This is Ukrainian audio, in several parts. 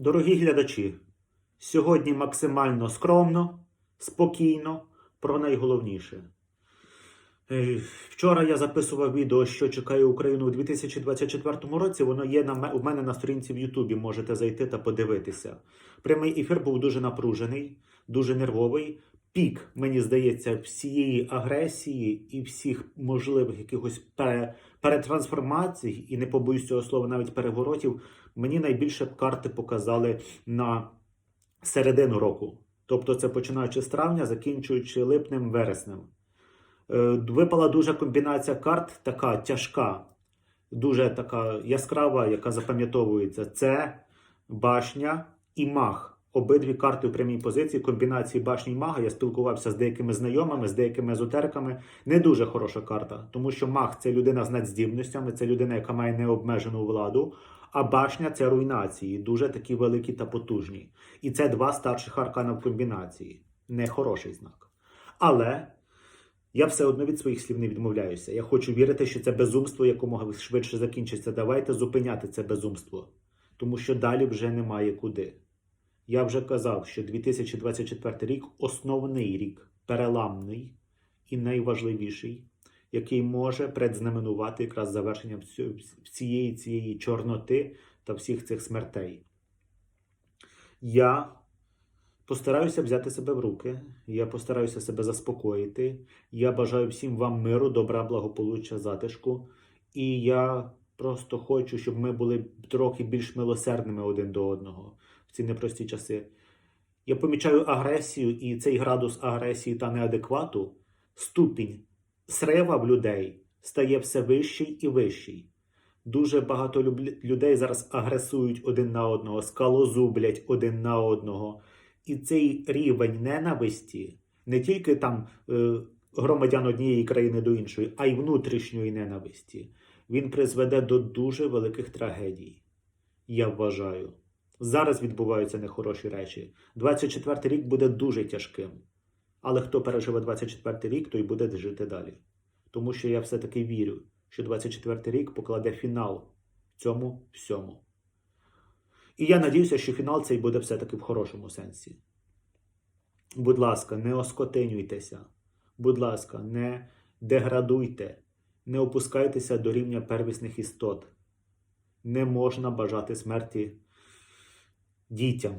Дорогі глядачі, сьогодні максимально скромно, спокійно, про найголовніше. Е, Вчора я записував відео, що чекає Україну у 2024 році. Воно є на у мене на сторінці в Ютубі. Можете зайти та подивитися. Прямий ефір був дуже напружений, дуже нервовий. Пік, мені здається, всієї агресії і всіх можливих якихось пере, перетрансформацій, і не побоюсь цього слова, навіть переворотів. Мені найбільше карти показали на середину року. Тобто це починаючи з травня, закінчуючи липнем, вереснем. Е, Випала дуже комбінація карт, така тяжка, дуже така яскрава, яка запам'ятовується. Це башня і маг. Обидві карти у прямій позиції, комбінації башні і мага. Я спілкувався з деякими знайомими, з деякими езотериками. Не дуже хороша карта, тому що маг це людина з надздібностями, це людина, яка має необмежену владу. А башня це руйнації, дуже такі великі та потужні. І це два старших аркана в комбінації. Нехороший знак. Але я все одно від своїх слів не відмовляюся. Я хочу вірити, що це безумство якомога швидше закінчиться. Давайте зупиняти це безумство, тому що далі вже немає куди. Я вже казав, що 2024 рік основний рік, переламний і найважливіший, який може предзнаменувати якраз завершення всієї цієї чорноти та всіх цих смертей. Я постараюся взяти себе в руки, я постараюся себе заспокоїти. Я бажаю всім вам миру, добра, благополуччя, затишку. І я просто хочу, щоб ми були трохи більш милосердними один до одного в ці непрості часи. Я помічаю агресію, і цей градус агресії та неадеквату, ступінь срива в людей стає все вищий і вищий. Дуже багато людей зараз агресують один на одного, скалозублять один на одного. І цей рівень ненависті не тільки там е, громадян однієї країни до іншої, а й внутрішньої ненависті. Він призведе до дуже великих трагедій. Я вважаю. Зараз відбуваються нехороші речі. 24 рік буде дуже тяжким. Але хто переживе 24 рік, той буде жити далі. Тому що я все-таки вірю, що 24 рік покладе фінал цьому всьому. І я надіюся, що фінал цей буде все-таки в хорошому сенсі. Будь ласка, не оскотинюйтеся. Будь ласка, не деградуйте, не опускайтеся до рівня первісних істот. Не можна бажати смерті дітям.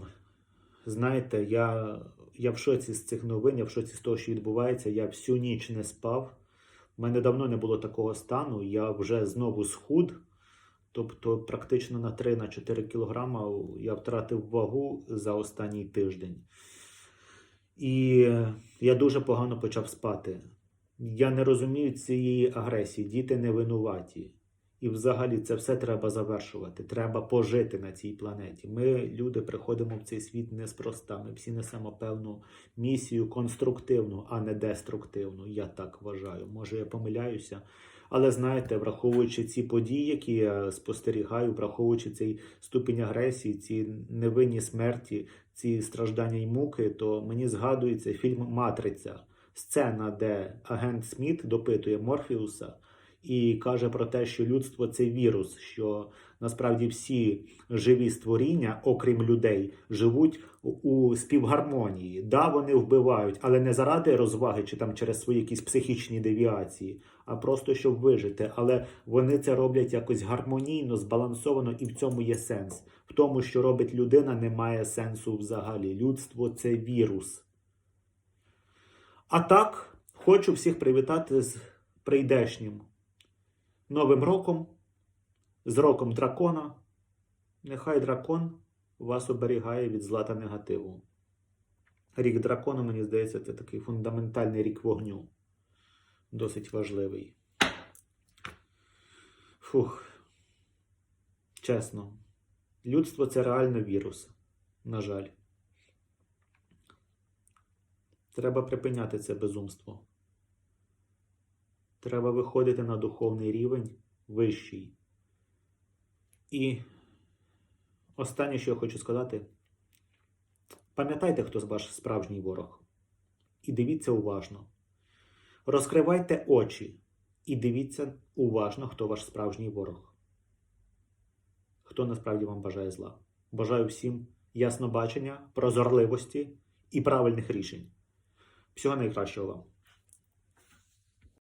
Знаєте, я, я в шоці з цих новин, я в шоці з того, що відбувається. Я всю ніч не спав. У мене давно не було такого стану. Я вже знову схуд. Тобто, практично на 3-4 кілограма я втратив вагу за останній тиждень. І я дуже погано почав спати. Я не розумію цієї агресії. Діти не винуваті. І взагалі це все треба завершувати. Треба пожити на цій планеті. Ми, люди, приходимо в цей світ неспроста. Ми всі несемо певну місію конструктивну, а не деструктивну. Я так вважаю. Може, я помиляюся. Але знаєте, враховуючи ці події, які я спостерігаю, враховуючи цей ступінь агресії, ці невинні смерті, ці страждання й муки, то мені згадується фільм Матриця, сцена, де агент Сміт допитує Морфіуса і каже про те, що людство це вірус, що насправді всі живі створіння, окрім людей, живуть у співгармонії. Да, вони вбивають, але не заради розваги чи там через свої якісь психічні девіації, а просто щоб вижити. Але вони це роблять якось гармонійно, збалансовано, і в цьому є сенс. В тому, що робить людина, немає сенсу взагалі. Людство це вірус. А так, хочу всіх привітати з прийдешнім Новим роком, з роком дракона. Нехай дракон вас оберігає від зла та негативу. Рік дракона, мені здається, це такий фундаментальний рік вогню. Досить важливий. Фух. Чесно. Людство це реально вірус. На жаль. Треба припиняти це безумство. Треба виходити на духовний рівень вищий. І останнє, що я хочу сказати, пам'ятайте, хто ваш справжній ворог. І дивіться уважно. Розкривайте очі і дивіться уважно, хто ваш справжній ворог. Хто насправді вам бажає зла. Бажаю всім яснобачення, прозорливості і правильних рішень. Всього найкращого вам.